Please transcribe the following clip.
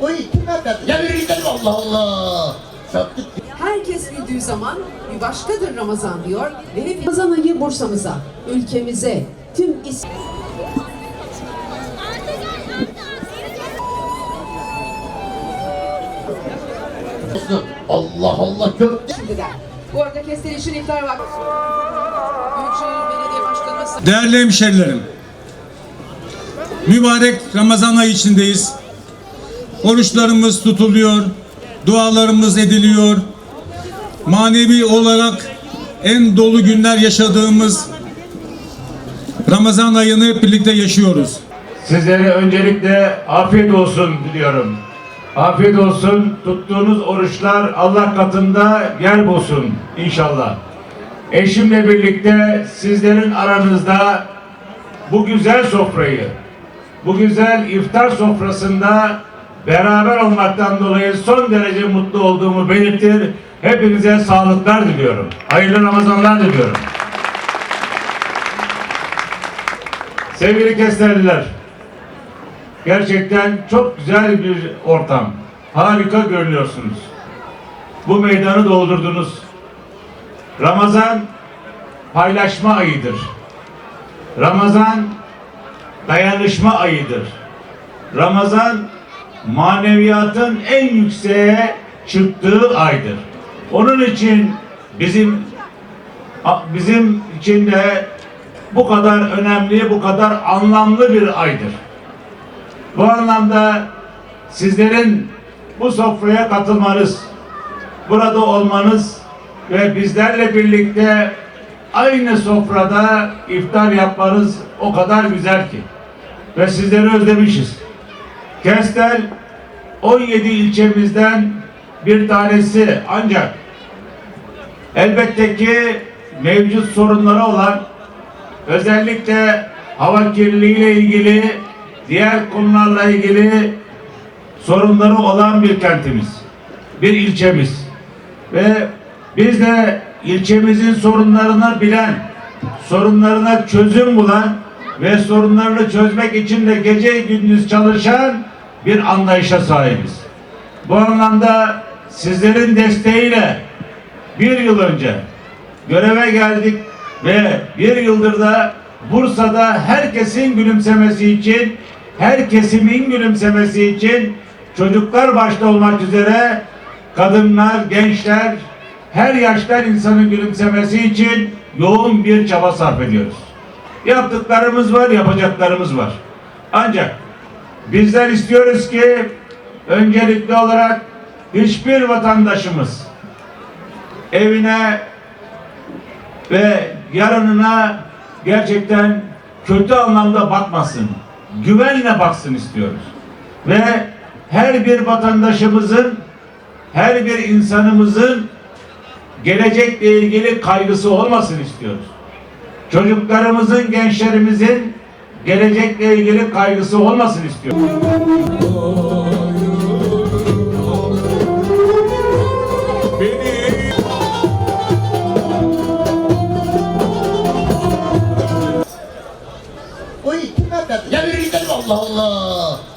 Oy kim evlendi? Ya yürü gidelim Allah Allah. Sattık. Herkes güldüğü zaman bir başkadır Ramazan diyor ve hep Ramazan ayı Bursa'mıza, ülkemize, tüm is. Allah Allah köfte. şimdiden. Bu arada Kesteliş'in iftar vakti. Büyükşehir Belediye Başkanımız Değerli hemşerilerim, mübarek Ramazan ayı içindeyiz. Oruçlarımız tutuluyor, dualarımız ediliyor. Manevi olarak en dolu günler yaşadığımız Ramazan ayını hep birlikte yaşıyoruz. Sizlere öncelikle afiyet olsun diliyorum. Afiyet olsun. Tuttuğunuz oruçlar Allah katında yer bulsun inşallah. Eşimle birlikte sizlerin aranızda bu güzel sofrayı, bu güzel iftar sofrasında beraber olmaktan dolayı son derece mutlu olduğumu belirtir. Hepinize sağlıklar diliyorum. Hayırlı Ramazanlar diliyorum. Sevgili Kesterliler, gerçekten çok güzel bir ortam. Harika görünüyorsunuz. Bu meydanı doldurdunuz. Ramazan paylaşma ayıdır. Ramazan dayanışma ayıdır. Ramazan maneviyatın en yükseğe çıktığı aydır. Onun için bizim bizim için de bu kadar önemli, bu kadar anlamlı bir aydır. Bu anlamda sizlerin bu sofraya katılmanız, burada olmanız ve bizlerle birlikte aynı sofrada iftar yapmanız o kadar güzel ki. Ve sizleri özlemişiz. Kestel 17 ilçemizden bir tanesi ancak elbette ki mevcut sorunları olan özellikle hava kirliliği ile ilgili diğer konularla ilgili sorunları olan bir kentimiz, bir ilçemiz. Ve biz de ilçemizin sorunlarını bilen, sorunlarına çözüm bulan ve sorunlarını çözmek için de gece gündüz çalışan bir anlayışa sahibiz. Bu anlamda sizlerin desteğiyle bir yıl önce göreve geldik ve bir yıldır da Bursa'da herkesin gülümsemesi için, her kesimin gülümsemesi için çocuklar başta olmak üzere kadınlar, gençler, her yaştan insanın gülümsemesi için yoğun bir çaba sarf ediyoruz. Yaptıklarımız var, yapacaklarımız var. Ancak bizler istiyoruz ki öncelikli olarak hiçbir vatandaşımız evine ve yarınına gerçekten kötü anlamda bakmasın. Güvenle baksın istiyoruz. Ve her bir vatandaşımızın, her bir insanımızın gelecekle ilgili kaygısı olmasın istiyoruz. Çocuklarımızın, gençlerimizin gelecekle ilgili kaygısı olmasın istiyoruz.